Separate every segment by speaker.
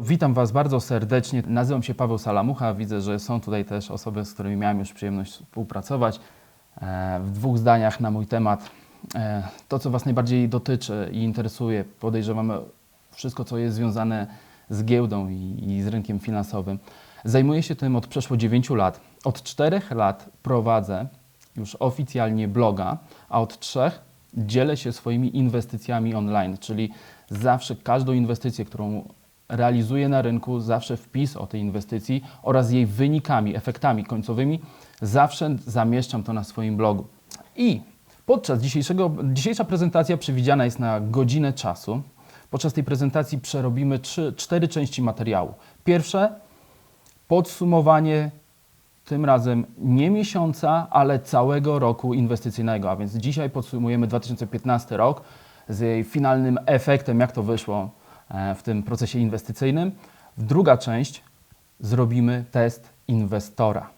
Speaker 1: Witam Was bardzo serdecznie. Nazywam się Paweł Salamucha. Widzę, że są tutaj też osoby, z którymi miałem już przyjemność współpracować. E, W dwóch zdaniach na mój temat. E, To, co Was najbardziej dotyczy i interesuje, podejrzewam wszystko, co jest związane z giełdą i, z rynkiem finansowym. Zajmuję się tym od przeszło 9 lat. Od 4 lat prowadzę już oficjalnie bloga, a od 3 dzielę się swoimi inwestycjami online, czyli zawsze każdą inwestycję, którą realizuję na rynku, zawsze wpis o tej inwestycji oraz jej wynikami, efektami końcowymi, zawsze zamieszczam to na swoim blogu. I podczas dzisiejszego, dzisiejsza prezentacja przewidziana jest na godzinę czasu. Podczas tej prezentacji przerobimy trzy, cztery części materiału. Pierwsze podsumowanie tym razem nie miesiąca, ale całego roku inwestycyjnego. A więc dzisiaj podsumujemy 2015 rok z jej finalnym efektem, jak to wyszło w tym procesie inwestycyjnym. Druga część zrobimy test inwestora.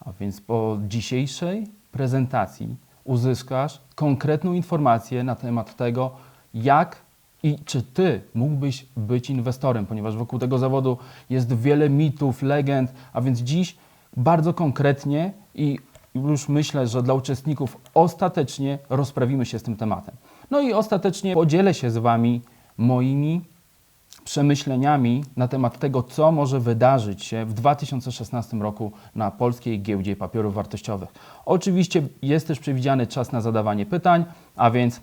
Speaker 1: A więc po dzisiejszej prezentacji uzyskasz konkretną informację na temat tego, jak i czy ty mógłbyś być inwestorem, ponieważ wokół tego zawodu jest wiele mitów, legend, a więc dziś bardzo konkretnie i już myślę, że dla uczestników ostatecznie rozprawimy się z tym tematem. No i ostatecznie podzielę się z Wami moimi przemyśleniami na temat tego, co może wydarzyć się w 2016 roku na polskiej giełdzie papierów wartościowych. Oczywiście jest też przewidziany czas na zadawanie pytań, a więc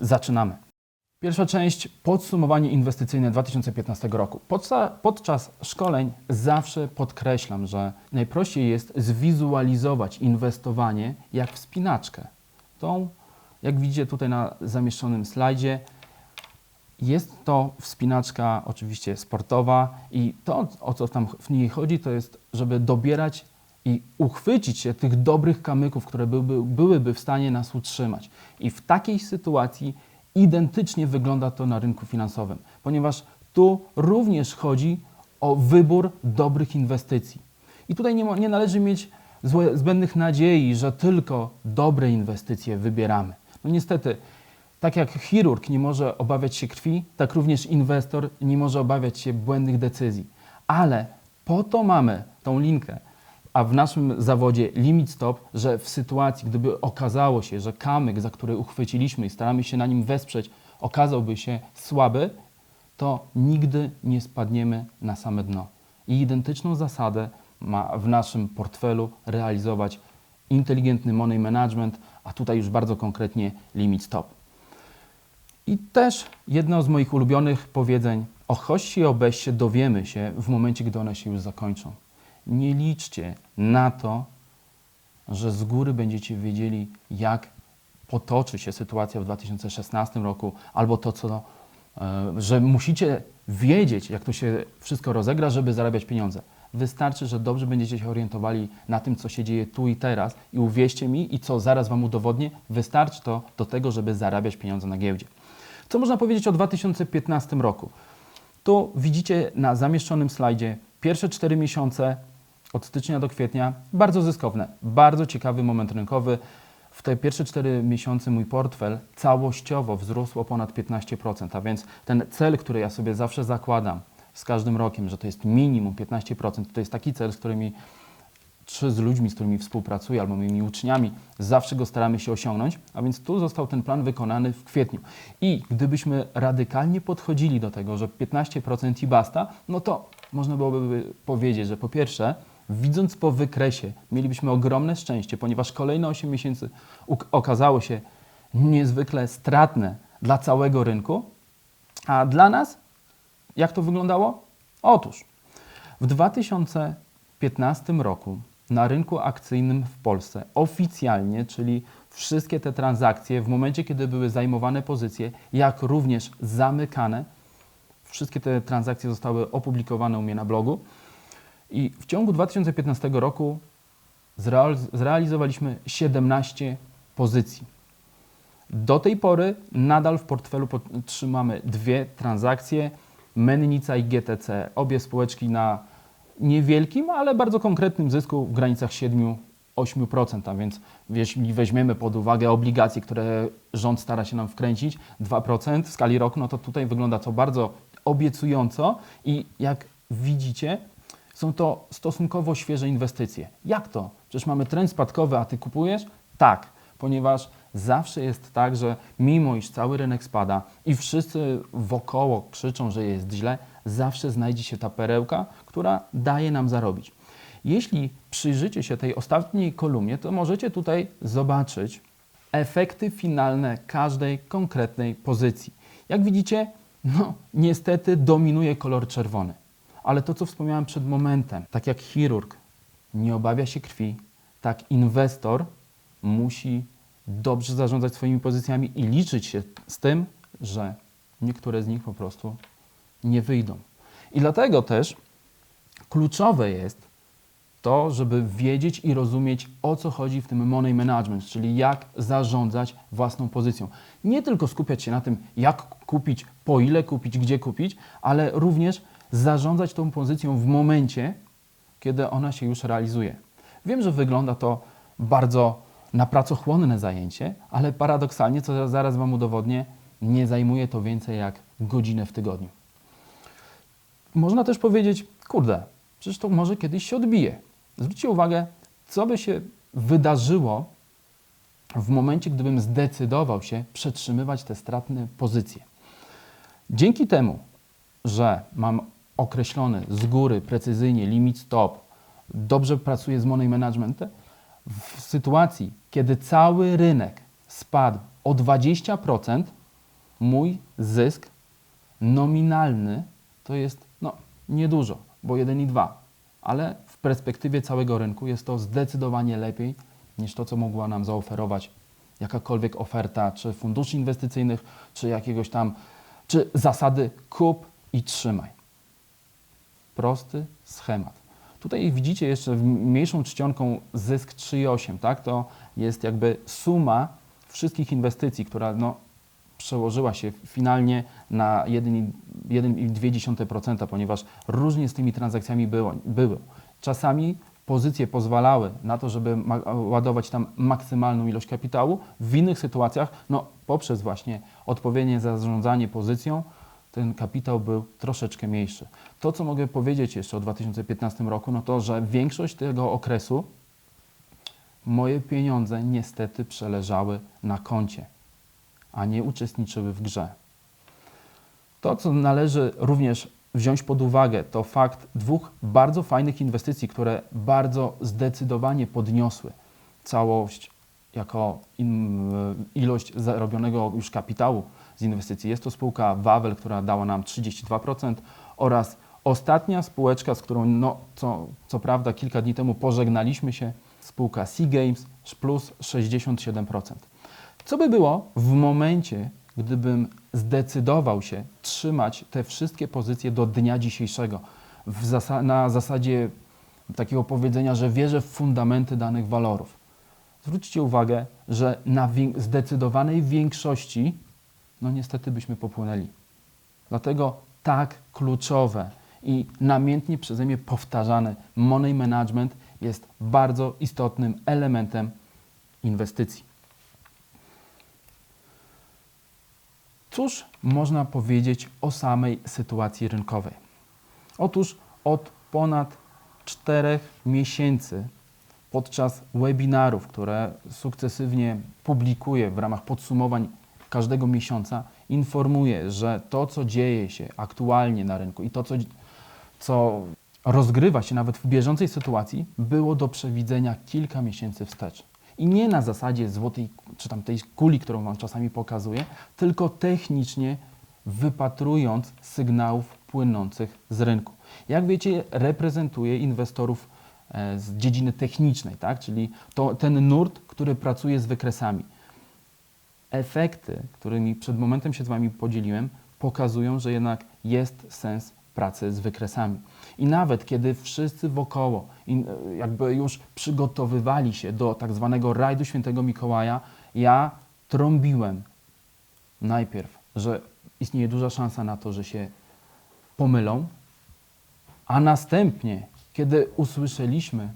Speaker 1: zaczynamy. Pierwsza część podsumowanie inwestycyjne 2015 roku. Podczas szkoleń zawsze podkreślam, że najprościej jest zwizualizować inwestowanie jak wspinaczkę. Tą, jak widzicie tutaj na zamieszczonym slajdzie, jest to wspinaczka oczywiście sportowa i to, o co tam w niej chodzi, to jest, żeby dobierać i uchwycić się tych dobrych kamyków, które byłyby, byłyby w stanie nas utrzymać. I w takiej sytuacji identycznie wygląda to na rynku finansowym, ponieważ tu również chodzi o wybór dobrych inwestycji. I tutaj nie, nie należy mieć złe, zbędnych nadziei, że tylko dobre inwestycje wybieramy. No niestety, tak jak chirurg nie może obawiać się krwi, tak również inwestor nie może obawiać się błędnych decyzji. Ale po to mamy tą linkę, a w naszym zawodzie limit stop, że w sytuacji, gdyby okazało się, że kamyk, za który uchwyciliśmy i staramy się na nim wesprzeć, okazałby się słaby, to nigdy nie spadniemy na same dno. I identyczną zasadę ma w naszym portfelu realizować inteligentny money management, a tutaj już bardzo konkretnie limit stop. I też jedno z moich ulubionych powiedzeń: o hości i o beście dowiemy się w momencie, gdy one się już zakończą. Nie liczcie na to, że z góry będziecie wiedzieli, jak potoczy się sytuacja w 2016 roku, albo to, co, e, że musicie wiedzieć, jak to się wszystko rozegra, żeby zarabiać pieniądze. Wystarczy, że dobrze będziecie się orientowali na tym, co się dzieje tu i teraz i uwierzcie mi i co zaraz Wam udowodnię, wystarczy to do tego, żeby zarabiać pieniądze na giełdzie. Co można powiedzieć o 2015 roku? Tu widzicie na zamieszczonym slajdzie pierwsze 4 miesiące od stycznia do kwietnia bardzo zyskowne, bardzo ciekawy moment rynkowy. W te pierwsze 4 miesiące mój portfel całościowo wzrósł o ponad 15%, a więc ten cel, który ja sobie zawsze zakładam z każdym rokiem, że to jest minimum 15%, to jest taki cel, z którymi czy z ludźmi, z którymi współpracuję, albo moimi uczniami, zawsze go staramy się osiągnąć, a więc tu został ten plan wykonany w kwietniu. I gdybyśmy radykalnie podchodzili do tego, że 15% i basta, no to można byłoby powiedzieć, że po pierwsze, widząc po wykresie, mielibyśmy ogromne szczęście, ponieważ kolejne 8 miesięcy okazało się niezwykle stratne dla całego rynku, a dla nas jak to wyglądało? Otóż w 2015 roku na rynku akcyjnym w Polsce oficjalnie, czyli wszystkie te transakcje w momencie, kiedy były zajmowane pozycje, jak również zamykane, wszystkie te transakcje zostały opublikowane u mnie na blogu. I w ciągu 2015 roku zreal- zrealizowaliśmy 17 pozycji. Do tej pory nadal w portfelu trzymamy dwie transakcje, Mennica i GTC. Obie spółeczki na niewielkim, ale bardzo konkretnym zysku w granicach 7-8%. A więc jeśli weźmiemy pod uwagę obligacje, które rząd stara się nam wkręcić, 2% w skali roku, no to tutaj wygląda to bardzo obiecująco i jak widzicie, są to stosunkowo świeże inwestycje. Jak to? Przecież mamy trend spadkowy, a ty kupujesz? Tak, ponieważ zawsze jest tak, że mimo iż cały rynek spada i wszyscy wokoło krzyczą, że jest źle, zawsze znajdzie się ta perełka, która daje nam zarobić. Jeśli przyjrzycie się tej ostatniej kolumnie, to możecie tutaj zobaczyć efekty finalne każdej konkretnej pozycji. Jak widzicie, no niestety dominuje kolor czerwony. Ale to, co wspomniałem przed momentem, tak jak chirurg nie obawia się krwi, tak inwestor musi dobrze zarządzać swoimi pozycjami i liczyć się z tym, że niektóre z nich po prostu nie wyjdą. I dlatego też kluczowe jest to, żeby wiedzieć i rozumieć, o co chodzi w tym money management, czyli jak zarządzać własną pozycją. Nie tylko skupiać się na tym, jak kupić, po ile kupić, gdzie kupić, ale również zarządzać tą pozycją w momencie, kiedy ona się już realizuje. Wiem, że wygląda to bardzo na pracochłonne zajęcie, ale paradoksalnie, co zaraz Wam udowodnię, nie zajmuje to więcej jak godzinę w tygodniu. Można też powiedzieć, kurde, przecież to może kiedyś się odbije. Zwróćcie uwagę, co by się wydarzyło w momencie, gdybym zdecydował się przetrzymywać te stratne pozycje. Dzięki temu, że mam określony z góry precyzyjnie limit stop, dobrze pracuję z money managementem, w sytuacji, kiedy cały rynek spadł o 20%, mój zysk nominalny to jest no, niedużo, bo 1,2, ale w perspektywie całego rynku jest to zdecydowanie lepiej niż to, co mogła nam zaoferować jakakolwiek oferta, czy funduszy inwestycyjnych, czy jakiegoś tam, czy zasady kup i trzymaj. Prosty schemat. Tutaj widzicie jeszcze mniejszą czcionką zysk 3,8, tak? To jest jakby suma wszystkich inwestycji, która no, przełożyła się finalnie na 1,2%, ponieważ różnie z tymi transakcjami było, było. Czasami pozycje pozwalały na to, żeby ładować tam maksymalną ilość kapitału. W innych sytuacjach, no, poprzez właśnie odpowiednie zarządzanie pozycją, ten kapitał był troszeczkę mniejszy. To, co mogę powiedzieć jeszcze o 2015 roku, no to, że większość tego okresu moje pieniądze niestety przeleżały na koncie, a nie uczestniczyły w grze. To, co należy również wziąć pod uwagę, to fakt dwóch bardzo fajnych inwestycji, które bardzo zdecydowanie podniosły całość jako ilość zarobionego już kapitału z inwestycji. Jest to spółka Wawel, która dała nam 32% oraz ostatnia spółeczka, z którą no, co, co prawda kilka dni temu pożegnaliśmy się, spółka Sea Games plus 67%. Co by było w momencie, gdybym zdecydował się trzymać te wszystkie pozycje do dnia dzisiejszego zasa na zasadzie takiego powiedzenia, że wierzę w fundamenty danych walorów. Zwróćcie uwagę, że na zdecydowanej większości no niestety byśmy popłynęli. Dlatego tak kluczowe i namiętnie przeze mnie powtarzane money management jest bardzo istotnym elementem inwestycji. Cóż można powiedzieć o samej sytuacji rynkowej? Otóż od ponad czterech miesięcy podczas webinarów, które sukcesywnie publikuję w ramach podsumowań każdego miesiąca informuje, że to, co dzieje się aktualnie na rynku i to, co, co rozgrywa się nawet w bieżącej sytuacji, było do przewidzenia kilka miesięcy wstecz. I nie na zasadzie złotej, czy tam tej kuli, którą Wam czasami pokazuję, tylko technicznie wypatrując sygnałów płynących z rynku. Jak wiecie, reprezentuję inwestorów e, z dziedziny technicznej, tak? czyli to, ten nurt, który pracuje z wykresami efekty, którymi przed momentem się z Wami podzieliłem, pokazują, że jednak jest sens pracy z wykresami. I nawet kiedy wszyscy wokoło jakby już przygotowywali się do tak zwanego rajdu świętego Mikołaja, ja trąbiłem najpierw, że istnieje duża szansa na to, że się pomylą, a następnie, kiedy usłyszeliśmy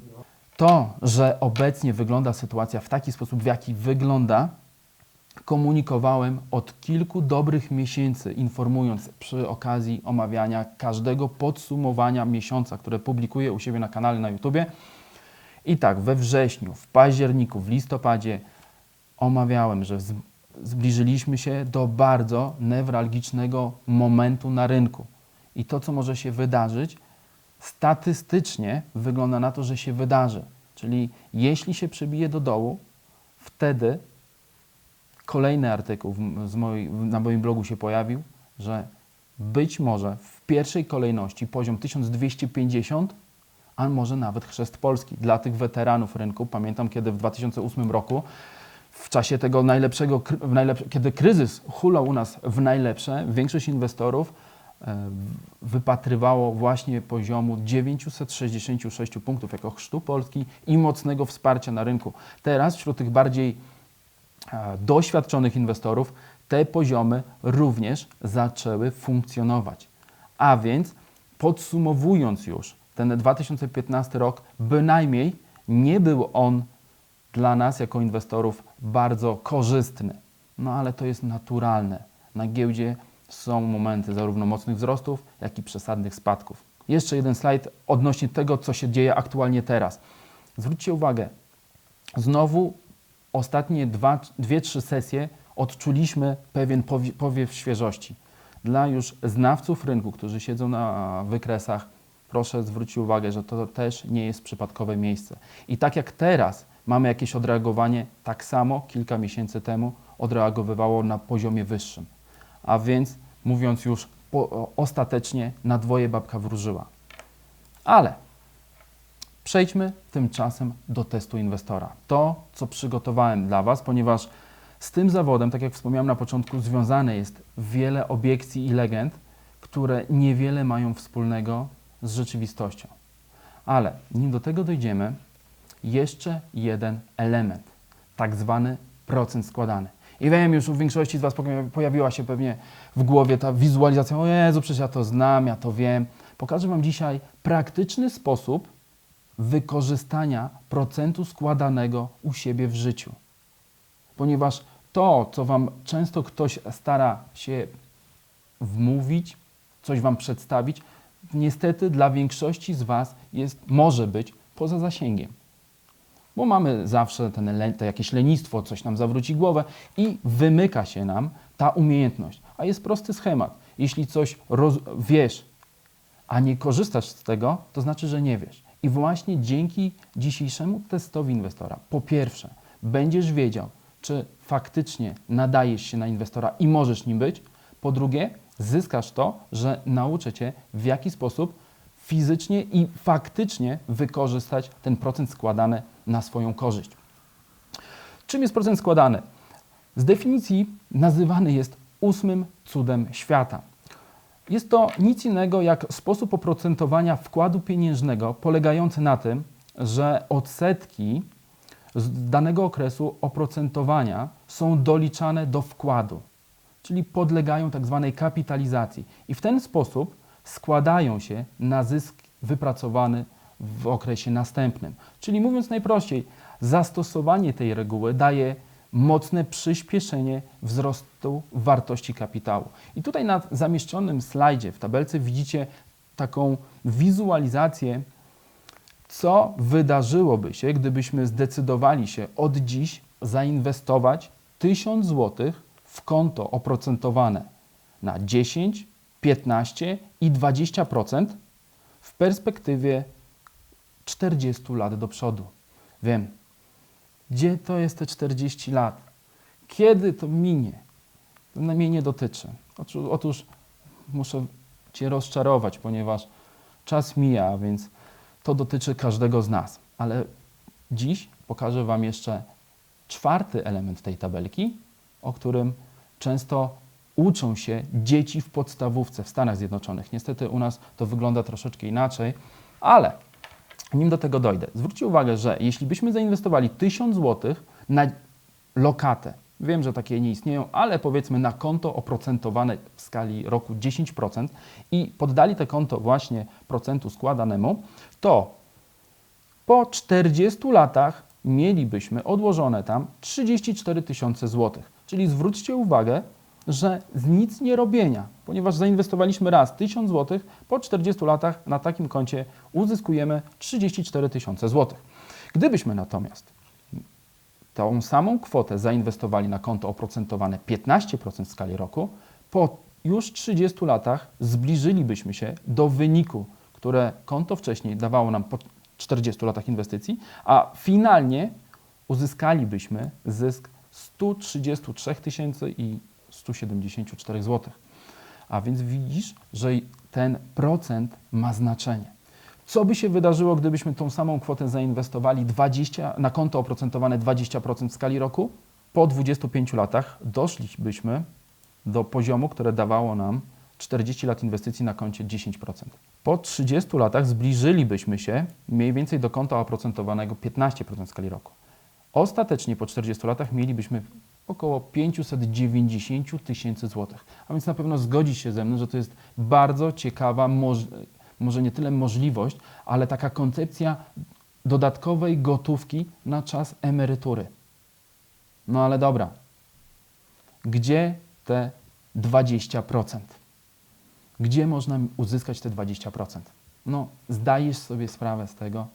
Speaker 1: to, że obecnie wygląda sytuacja w taki sposób, w jaki wygląda, komunikowałem od kilku dobrych miesięcy, informując przy okazji omawiania każdego podsumowania miesiąca, które publikuję u siebie na kanale na YouTubie. I tak, we wrześniu, w październiku, w listopadzie omawiałem, że zbliżyliśmy się do bardzo newralgicznego momentu na rynku. I to, co może się wydarzyć, statystycznie wygląda na to, że się wydarzy. Czyli jeśli się przebije do dołu, wtedy kolejny artykuł mojej, na moim blogu się pojawił, że być może w pierwszej kolejności poziom 1250, a może nawet chrzest Polski dla tych weteranów rynku. Pamiętam, kiedy w 2008 roku, w czasie tego najlepszego, kry- w najlep- kiedy kryzys hulał u nas w najlepsze, większość inwestorów e, wypatrywało właśnie poziomu 966 punktów jako chrztu Polski i mocnego wsparcia na rynku. Teraz wśród tych bardziej doświadczonych inwestorów te poziomy również zaczęły funkcjonować. A więc podsumowując już ten 2015 rok, bynajmniej nie był on dla nas jako inwestorów bardzo korzystny. No ale to jest naturalne. Na giełdzie są momenty zarówno mocnych wzrostów, jak i przesadnych spadków. Jeszcze jeden slajd odnośnie tego, co się dzieje aktualnie teraz. Zwróćcie uwagę, znowu ostatnie dwa, dwie, trzy sesje odczuliśmy pewien powie- powiew świeżości. Dla już znawców rynku, którzy siedzą na wykresach, proszę zwrócić uwagę, że to też nie jest przypadkowe miejsce. I tak jak teraz mamy jakieś odreagowanie, tak samo kilka miesięcy temu odreagowywało na poziomie wyższym. A więc, mówiąc już po, ostatecznie, na dwoje babka wróżyła. Ale Przejdźmy tymczasem do testu inwestora. To, co przygotowałem dla Was, ponieważ z tym zawodem, tak jak wspomniałem na początku, związane jest wiele obiekcji i legend, które niewiele mają wspólnego z rzeczywistością. Ale nim do tego dojdziemy, jeszcze jeden element, tak zwany procent składany. I wiem, już u większości z Was pojawi- pojawiła się pewnie w głowie ta wizualizacja, o Jezu, przecież ja to znam, ja to wiem. Pokażę Wam dzisiaj praktyczny sposób wykorzystania procentu składanego u siebie w życiu. Ponieważ to, co Wam często ktoś stara się wmówić, coś Wam przedstawić, niestety dla większości z Was jest, może być poza zasięgiem. Bo mamy zawsze ten, to jakieś lenistwo, coś nam zawróci głowę i wymyka się nam ta umiejętność. A jest prosty schemat. Jeśli coś roz, wiesz, a nie korzystasz z tego, to znaczy, że nie wiesz. I właśnie dzięki dzisiejszemu testowi inwestora, po pierwsze, będziesz wiedział, czy faktycznie nadajesz się na inwestora i możesz nim być. Po drugie, zyskasz to, że nauczę Cię, w jaki sposób fizycznie i faktycznie wykorzystać ten procent składany na swoją korzyść. Czym jest procent składany? Z definicji nazywany jest ósmym cudem świata. Jest to nic innego jak sposób oprocentowania wkładu pieniężnego polegający na tym, że odsetki z danego okresu oprocentowania są doliczane do wkładu, czyli podlegają tak zwanej kapitalizacji i w ten sposób składają się na zysk wypracowany w okresie następnym. Czyli mówiąc najprościej, zastosowanie tej reguły daje mocne przyspieszenie wzrostu wartości kapitału. I tutaj na zamieszczonym slajdzie w tabelce widzicie taką wizualizację, co wydarzyłoby się, gdybyśmy zdecydowali się od dziś zainwestować 1000 zł w konto oprocentowane na 10, 15 i 20% w perspektywie 40 lat do przodu. Wiem, gdzie to jest te 40 lat? Kiedy to minie? To mnie nie dotyczy. Otóż, muszę Cię rozczarować, ponieważ czas mija, więc to dotyczy każdego z nas. Ale dziś pokażę Wam jeszcze czwarty element tej tabelki, o którym często uczą się dzieci w podstawówce w Stanach Zjednoczonych. Niestety u nas to wygląda troszeczkę inaczej, ale nim do tego dojdę, zwróćcie uwagę, że jeśli byśmy zainwestowali 1000 zł na lokatę, wiem, że takie nie istnieją, ale powiedzmy na konto oprocentowane w skali roku 10% i poddali te konto właśnie procentu składanemu, to po 40 latach mielibyśmy odłożone tam 34 tysiące złotych. Czyli zwróćcie uwagę, że z nic nie robienia, ponieważ zainwestowaliśmy raz 1000 zł, po 40 latach na takim koncie uzyskujemy 34 tysiące złotych. Gdybyśmy natomiast tą samą kwotę zainwestowali na konto oprocentowane 15% w skali roku, po już 30 latach zbliżylibyśmy się do wyniku, które konto wcześniej dawało nam po 40 latach inwestycji, a finalnie uzyskalibyśmy zysk 133 tysięcy i 174 zł. A więc widzisz, że ten procent ma znaczenie. Co by się wydarzyło, gdybyśmy tą samą kwotę zainwestowali 20, na konto oprocentowane 20% w skali roku? Po 25 latach doszlibyśmy do poziomu, które dawało nam 40 lat inwestycji na koncie 10%. Po 30 latach zbliżylibyśmy się mniej więcej do konta oprocentowanego 15% w skali roku. Ostatecznie po 40 latach mielibyśmy około 590 tysięcy złotych. A więc na pewno zgodzisz się ze mną, że to jest bardzo ciekawa, moż- może nie tyle możliwość, ale taka koncepcja dodatkowej gotówki na czas emerytury. No ale dobra, gdzie te 20%? Gdzie można uzyskać te 20%? No, zdajesz sobie sprawę z tego,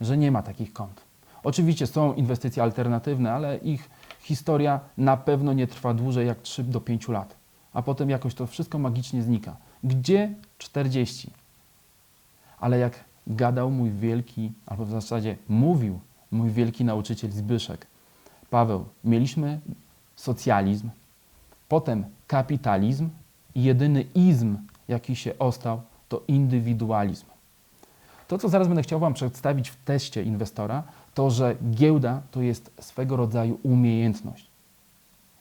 Speaker 1: że nie ma takich kont. Oczywiście są inwestycje alternatywne, ale ich historia na pewno nie trwa dłużej jak 3 do 5 lat, a potem jakoś to wszystko magicznie znika. Gdzie 40? Ale jak gadał mój wielki, albo w zasadzie mówił mój wielki nauczyciel Zbyszek, Paweł, mieliśmy socjalizm, potem kapitalizm i jedyny izm, jaki się ostał, to indywidualizm. To, co zaraz będę chciał Wam przedstawić w teście inwestora, to, że giełda to jest swego rodzaju umiejętność.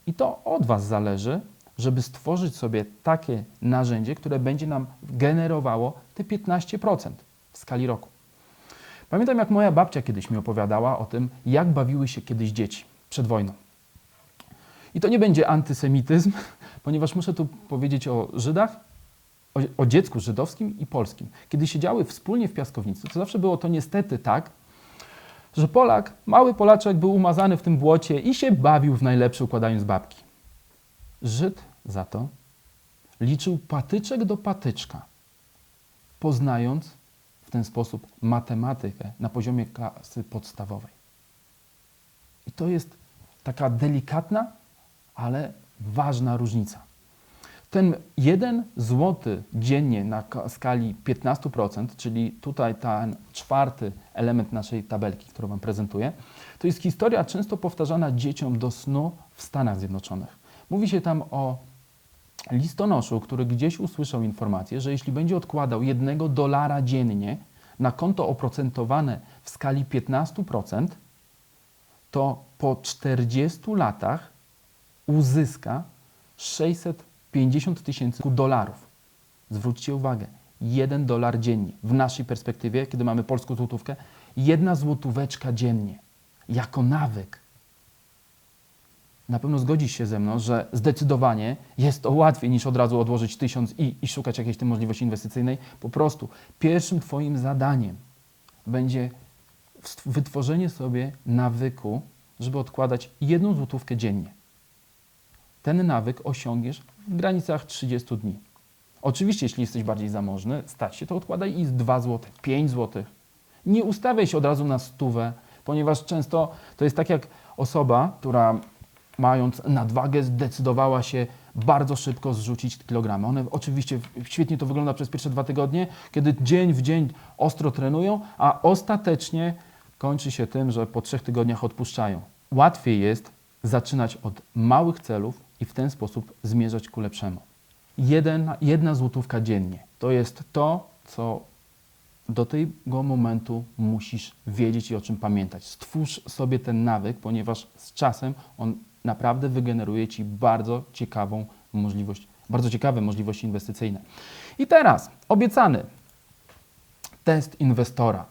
Speaker 1: I to od Was zależy, żeby stworzyć sobie takie narzędzie, które będzie nam generowało te 15% w skali roku. Pamiętam, jak moja babcia kiedyś mi opowiadała o tym, jak bawiły się kiedyś dzieci przed wojną. I to nie będzie antysemityzm, ponieważ muszę tu powiedzieć o Żydach, o, o dziecku żydowskim i polskim. Kiedy siedziały wspólnie w piaskownicy, to zawsze było to niestety tak, że Polak, mały Polaczek był umazany w tym błocie i się bawił w najlepsze układając babki. Żyd za to liczył patyczek do patyczka, poznając w ten sposób matematykę na poziomie klasy podstawowej. I to jest taka delikatna, ale ważna różnica. Ten 1 zł dziennie na ka- skali 15%, czyli tutaj ten czwarty element naszej tabelki, którą Wam prezentuję, to jest historia często powtarzana dzieciom do snu w Stanach Zjednoczonych. Mówi się tam o listonoszu, który gdzieś usłyszał informację, że jeśli będzie odkładał jednego dolara dziennie na konto oprocentowane w skali 15%, to po 40 latach uzyska 650 tysięcy dolarów. Zwróćcie uwagę, 1 dolar dziennie. W naszej perspektywie, kiedy mamy polską złotówkę, jedna złotóweczka dziennie. Jako nawyk. Na pewno zgodzisz się ze mną, że zdecydowanie jest to łatwiej niż od razu odłożyć tysiąc i, i szukać jakiejś tej możliwości inwestycyjnej. Po prostu pierwszym Twoim zadaniem będzie wytworzenie sobie nawyku, żeby odkładać jedną złotówkę dziennie. Ten nawyk osiągniesz w granicach 30 dni. Oczywiście, jeśli jesteś bardziej zamożny, stać się to odkładaj i z 2 zł, 5 zł. Nie ustawiaj się od razu na stówę, ponieważ często to jest tak jak osoba, która mając nadwagę zdecydowała się bardzo szybko zrzucić kilogramy. One oczywiście świetnie to wygląda przez pierwsze dwa tygodnie, kiedy dzień w dzień ostro trenują, a ostatecznie kończy się tym, że po trzech tygodniach odpuszczają. Łatwiej jest zaczynać od małych celów i w ten sposób zmierzać ku lepszemu. Jeden, jedna złotówka dziennie to jest to, co do tego momentu musisz wiedzieć i o czym pamiętać. Stwórz sobie ten nawyk, ponieważ z czasem on naprawdę wygeneruje ci bardzo ciekawą możliwość, bardzo ciekawe możliwości inwestycyjne. I teraz obiecany test inwestora.